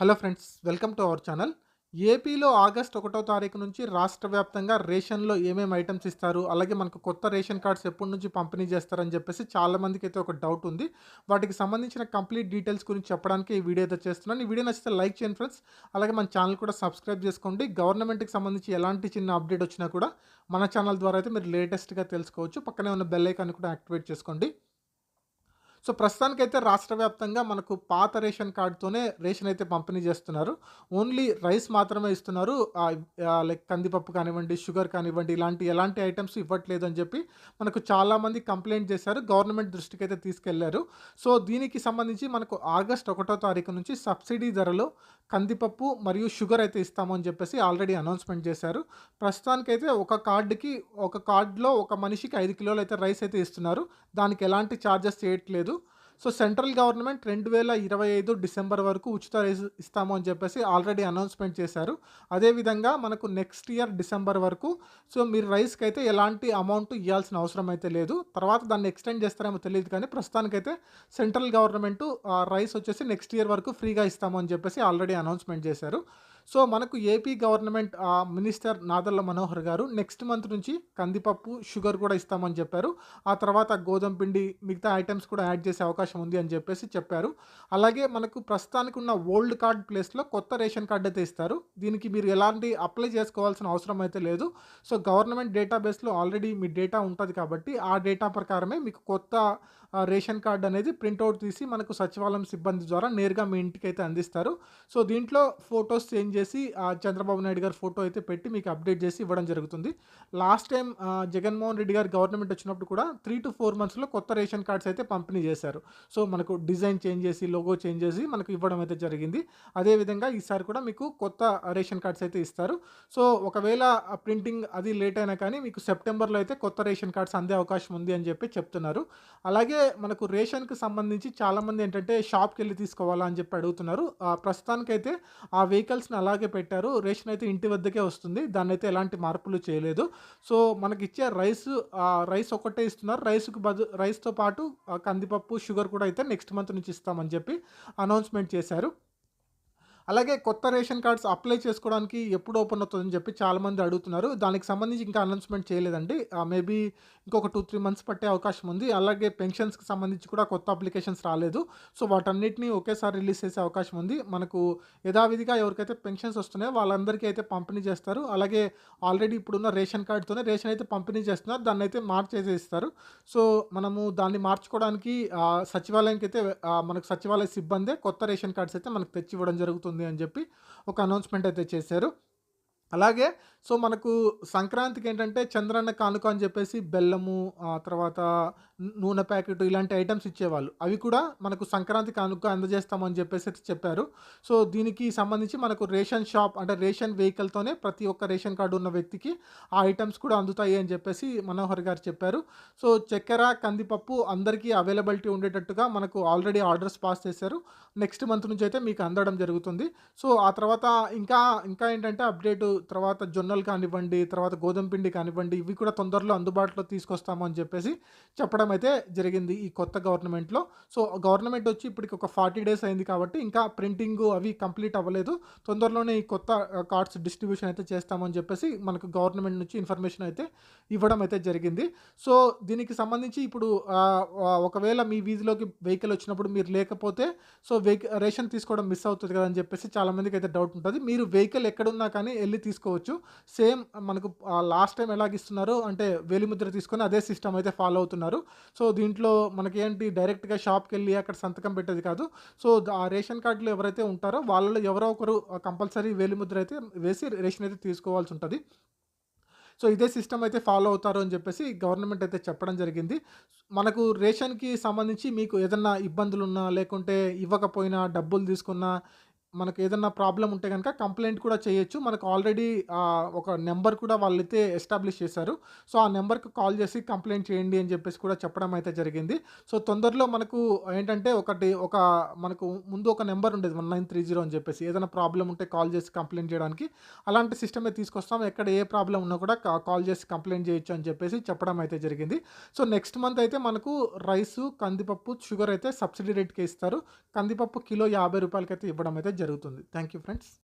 Hello friends welcome to our channel. ఏపీలో August ఒకటో తారీఖు నుంచి రాష్ట్ర వ్యాప్తంగా రేషన్లో ఏమేమి ఐటమ్స్ ఇస్తారు అలాగే మనకు కొత్త రేషన్ కార్డ్స్ ఎప్పటి నుంచి పంపిణీ చేస్తారని చెప్పేసి చాలామందికి అయితే ఒక డౌట్ ఉంది. వాటికి సంబంధించిన కంప్లీట్ డీటెయిల్స్ గురించి చెప్పడానికి ఈ వీడియో అయితే చేస్తున్నాను. ఈ వీడియో నచ్చితే లైక్ చేయండి ఫ్రెండ్స్. అలాగే మన ఛానల్ కూడా సబ్స్క్రైబ్ చేసుకోండి. గవర్నమెంట్కి సంబంధించి ఎలాంటి చిన్న అప్డేట్ వచ్చినా కూడా మన ఛానల్ ద్వారా అయితే మీరు లేటెస్ట్గా తెలుసుకోవచ్చు. పక్కనే ఉన్న బెల్ ఐకాన్ కూడా యాక్టివేట్ చేసుకోండి. సో ప్రస్తుతానికైతే రాష్ట్ర వ్యాప్తంగా మనకు పాత రేషన్ కార్డుతోనే రేషన్ అయితే పంపిణీ చేస్తున్నారు. ఓన్లీ రైస్ మాత్రమే ఇస్తున్నారు. లైక్ కందిపప్పు కానివ్వండి షుగర్ కానివ్వండి ఇలాంటి ఎలాంటి ఐటమ్స్ ఇవ్వట్లేదు అని చెప్పి మనకు చాలామంది కంప్లైంట్ చేశారు. గవర్నమెంట్ దృష్టికి అయితే తీసుకెళ్ళారు. సో దీనికి సంబంధించి మనకు ఆగస్ట్ ఒకటో తారీఖు నుంచి సబ్సిడీ ధరలో కందిపప్పు మరియు షుగర్ అయితే ఇస్తామని చెప్పేసి ఆల్రెడీ అనౌన్స్మెంట్ చేశారు. ప్రస్తుతానికైతే ఒక కార్డుకి ఒక కార్డులో ఒక మనిషికి ఐదు కిలోలు అయితే రైస్ అయితే ఇస్తున్నారు. దానికి ఎలాంటి ఛార్జెస్ చేయట్లేదు. సో సెంట్రల్ గవర్నమెంట్ రెండు వేల ఇరవై ఐదు డిసెంబర్ వరకు ఉచిత రైస్ ఇస్తాము అని చెప్పేసి ఆల్రెడీ అనౌన్స్మెంట్ చేశారు. అదేవిధంగా మనకు నెక్స్ట్ ఇయర్ డిసెంబర్ వరకు సో మీరు రైస్కి అయితే ఎలాంటి అమౌంట్ ఇవ్వాల్సిన అవసరం అయితే లేదు. తర్వాత దాన్ని ఎక్స్టెండ్ చేస్తారేమో తెలియదు కానీ ప్రస్తుతానికైతే సెంట్రల్ గవర్నమెంట్ రైస్ వచ్చేసి నెక్స్ట్ ఇయర్ వరకు ఫ్రీగా ఇస్తాము అని చెప్పేసి ఆల్రెడీ అనౌన్స్మెంట్ చేశారు. సో మనకు AP government minister Nadella Manohar garu next month నుంచి కందిపప్పు షుగర్ కూడా ఇస్తామని చెప్పారు. ఆ తర్వాత గోధుమ పిండి మిగతా ఐటమ్స్ కూడా యాడ్ చేసే అవకాశం ఉంది అని చెప్పేసి చెప్పారు. అలాగే మనకు ప్రస్తుతానికి ఉన్న ఓల్డ్ కార్డ్ ప్లేస్లో కొత్త రేషన్ కార్డ్ అయితే ఇస్తారు. దీనికి మీరు ఎలాంటి అప్లై చేసుకోవాల్సిన అవసరం అయితే లేదు. సో గవర్నమెంట్ డేటాబేస్లో ఆల్రెడీ మీ డేటా ఉంటుంది కాబట్టి ఆ డేటా ప్రకారమే మీకు కొత్త రేషన్ కార్డ్ అనేది ప్రింట్అవుట్ తీసి మనకు సచివాలయం సిబ్బంది ద్వారా నేరుగా మీ ఇంటికి అయితే అందిస్తారు. సో దీంట్లో ఫొటోస్ చేంజ్ చేసి చంద్రబాబు నాయుడు గారి ఫోటో అయితే పెట్టి మీకు అప్డేట్ చేసి ఇవ్వడం జరుగుతుంది. లాస్ట్ టైం జగన్మోహన్ రెడ్డి గారి గవర్నమెంట్ వచ్చినప్పుడు కూడా త్రీ టు ఫోర్ మంత్స్లో కొత్త రేషన్ కార్డ్స్ అయితే పంపిణీ చేశారు. సో మనకు డిజైన్ చేంజ్ చేసి లోగో చేంజ్ చేసి మనకు ఇవ్వడం అయితే జరిగింది. అదేవిధంగా ఈసారి కూడా మీకు కొత్త రేషన్ కార్డ్స్ అయితే ఇస్తారు. సో ఒకవేళ ప్రింటింగ్ అది లేట్ అయినా కానీ మీకు సెప్టెంబర్లో అయితే కొత్త రేషన్ కార్డ్స్ అందే అవకాశం ఉంది అని చెప్పి చెప్తున్నారు. అలాగే మనకు రేషన్కి సంబంధించి చాలామంది ఏంటంటే షాప్కి వెళ్ళి తీసుకోవాలా అని చెప్పి అడుగుతున్నారు. ప్రస్తుతానికైతే ఆ వెహికల్స్ని అలాగే పెట్టారు. రేషన్ అయితే ఇంటి వద్దకే వస్తుంది. దాన్ని అయితే ఎలాంటి మార్పులు చేయలేదు. సో మనకి ఇచ్చే రైస్ రైస్ ఒకటే ఇస్తున్నారు. రైస్కి బదు రైస్తో పాటు కందిపప్పు షుగర్ కూడా అయితే నెక్స్ట్ మంత్ నుంచి ఇస్తామని చెప్పి అనౌన్స్మెంట్ చేశారు. అలాగే కొత్త రేషన్ కార్డ్స్ అప్లై చేసుకోవడానికి ఎప్పుడు ఓపెన్ అవుతుందని చెప్పి చాలామంది అడుగుతున్నారు. దానికి సంబంధించి ఇంకా అనౌన్స్మెంట్ చేయలేదండి. మేబీ ఇంకొక టూ త్రీ మంత్స్ పట్టే అవకాశం ఉంది. అలాగే పెన్షన్స్కి సంబంధించి కూడా కొత్త అప్లికేషన్స్ రాలేదు. సో వాటన్నిటిని ఒకేసారి రిలీజ్ చేసే అవకాశం ఉంది. మనకు యథావిధిగా ఎవరికైతే పెన్షన్స్ వస్తున్నాయో వాళ్ళందరికీ అయితే పంపిణీ చేస్తారు. అలాగే ఆల్రెడీ ఇప్పుడున్న రేషన్ కార్డుతోనే రేషన్ అయితే పంపిణీ చేస్తున్నారు. దాన్ని అయితే మార్చేసి ఇస్తారు సో మనము దాన్ని మార్చుకోవడానికి సచివాలయానికి అయితే మనకు సచివాలయ సిబ్బందే కొత్త రేషన్ కార్డ్స్ అయితే మనకు తెచ్చి ఇవ్వడం జరుగుతుంది. అని చెప్పి ఒక అనౌన్స్మెంట్ అయితే చేశారు. అలాగే సో మనకు సంక్రాంతికి ఏంటంటే చంద్రన్న కానుక అని చెప్పేసి బెల్లము ఆ తర్వాత నూనె ప్యాకెట్ ఇలాంటి ఐటమ్స్ ఇచ్చేవాళ్ళు. అవి కూడా మనకు సంక్రాంతి కానుక అందజేస్తామని చెప్పేసి చెప్పారు. సో దీనికి సంబంధించి మనకు రేషన్ షాప్ అంటే రేషన్ వెహికల్తోనే ప్రతి ఒక్క రేషన్ కార్డు ఉన్న వ్యక్తికి ఆ ఐటమ్స్ కూడా అందుతాయి అని చెప్పేసి మనోహర్ గారు చెప్పారు. సో చక్కెర కందిపప్పు అందరికీ అవైలబిలిటీ ఉండేటట్టుగా మనకు ఆల్రెడీ ఆర్డర్స్ పాస్ చేశారు. నెక్స్ట్ మంత్ నుంచి అయితే మీకు అందడం జరుగుతుంది. సో ఆ తర్వాత ఇంకా ఇంకా ఏంటంటే అప్డేట్ తర్వాత జొన్నలు కానివ్వండి తర్వాత గోధుమ పిండి కానివ్వండి ఇవి కూడా తొందరలో అందుబాటులో తీసుకొస్తాము అని చెప్పేసి చెప్పడం అయితే జరిగింది ఈ కొత్త గవర్నమెంట్లో. సో గవర్నమెంట్ వచ్చి ఇప్పటికి ఒక ఫార్టీ డేస్ అయింది కాబట్టి ఇంకా ప్రింటింగ్ అవి కంప్లీట్ అవ్వలేదు. తొందరలోనే ఈ కొత్త కార్డ్స్ డిస్ట్రిబ్యూషన్ అయితే చేస్తామని చెప్పేసి మనకు గవర్నమెంట్ నుంచి ఇన్ఫర్మేషన్ అయితే ఇవ్వడం అయితే జరిగింది. సో దీనికి సంబంధించి ఇప్పుడు ఒకవేళ మీ వీధిలోకి వెహికల్ వచ్చినప్పుడు మీరు లేకపోతే సో వెహికల్ రేషన్ తీసుకోవడం మిస్ అవుతుంది కదా అని చెప్పేసి చాలామందికి అయితే డౌట్ ఉంటుంది. మీరు వెహికల్ ఎక్కడున్నా కానీ వెళ్ళి తీసుకోవచ్చు. సేమ్ మనకు లాస్ట్ టైం ఎలాగ ఇస్తున్నారో అంటే వేలిముద్ర తీసుకొని అదే సిస్టమ్ అయితే ఫాలో అవుతున్నారు. సో దీంట్లో మనకి ఏంటి డైరెక్ట్గా షాప్కి వెళ్ళి అక్కడ సంతకం పెట్టేది కాదు. సో ఆ రేషన్ కార్డులో ఎవరైతే ఉంటారో వాళ్ళలో ఎవరో ఒకరు కంపల్సరీ వేలిముద్ర అయితే వేసి రేషన్ అయితే తీసుకోవాల్సి ఉంటుంది. సో ఇదే సిస్టమ్ అయితే ఫాలో అవుతారు అని చెప్పేసి గవర్నమెంట్ అయితే చెప్పడం జరిగింది. మనకు రేషన్కి సంబంధించి మీకు ఏదన్నా ఇబ్బందులు ఉన్నా లేకుంటే ఇవ్వకపోయినా డబ్బులు తీసుకున్నా మనకు ఏదన్నా ప్రాబ్లం ఉంటే కనుక కంప్లైంట్ కూడా చేయొచ్చు. మనకు ఆల్రెడీ ఒక నెంబర్ కూడా వాళ్ళైతే ఎస్టాబ్లిష్ చేశారు. సో ఆ నెంబర్కి కాల్ చేసి కంప్లైంట్ చేయండి అని చెప్పేసి కూడా చెప్పడం అయితే జరిగింది. సో తొందరలో మనకు ఏంటంటే ఒకటి ఒక మనకు ముందు ఒక నెంబర్ ఉండేది వన్ నైన్ త్రీ జీరో అని చెప్పేసి. ఏదైనా ప్రాబ్లం ఉంటే కాల్ చేసి కంప్లైంట్ చేయడానికి. అలాంటి సిస్టమే తీసుకొస్తాం. ఎక్కడ ఏ ప్రాబ్లం ఉన్నా కూడా కాల్ చేసి కంప్లైంట్ చేయొచ్చు అని చెప్పేసి చెప్పడం అయితే జరిగింది. సో నెక్స్ట్ మంత్ అయితే మనకు రైసు కందిపప్పు షుగర్ అయితే సబ్సిడీ రేట్కి ఇస్తారు. కందిపప్పు కిలో యాభై రూపాయలకి అయితే ఇవ్వడం అయితే జరుగుతుంది. Thank you friends